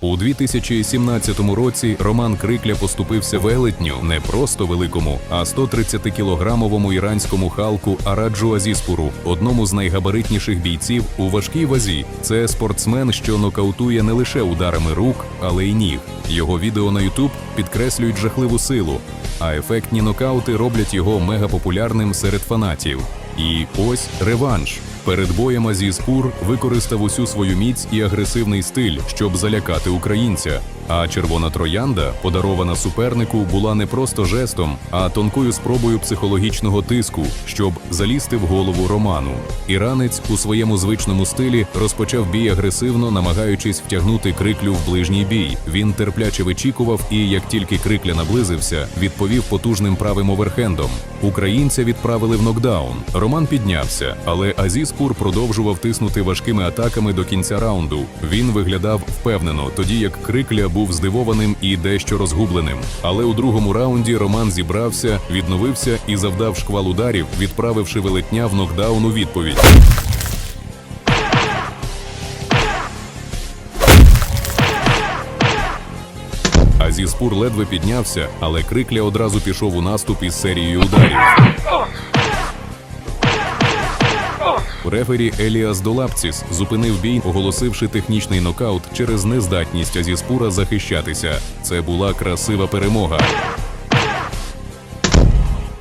У 2017 році Роман Крикля поступився велетню не просто великому, а 130-кілограмовому іранському халку Араджу Азіспуру, одному з найгабаритніших бійців у важкій вазі. Це спортсмен, що нокаутує не лише ударами рук, але й ніг. Його відео на YouTube підкреслюють жахливу силу, а ефектні нокаути роблять його мегапопулярним серед фанатів. І ось реванш. Перед боєм Азіз Пур використав усю свою міць і агресивний стиль, щоб залякати українця. А червона троянда, подарована супернику, була не просто жестом, а тонкою спробою психологічного тиску, щоб залізти в голову Роману. Іранець у своєму звичному стилі розпочав бій агресивно, намагаючись втягнути криклю в ближній бій. Він терпляче вичікував, і як тільки крикля наблизився, відповів потужним правим оверхендом. Українця відправили в нокдаун. Роман піднявся, але Азіз Пур продовжував тиснути важкими атаками до кінця раунду. Він виглядав впевнено, тоді як крикля був здивованим і дещо розгубленим. Але у другому раунді Роман зібрався, відновився і завдав шквал ударів, відправивши велетня в нокдаун у відповідь. Азіспур ледве піднявся, але крикля одразу пішов у наступ із серією ударів. Рефері Еліас Долапціс зупинив бій, оголосивши технічний нокаут через нездатність Азіспура захищатися. Це була красива перемога.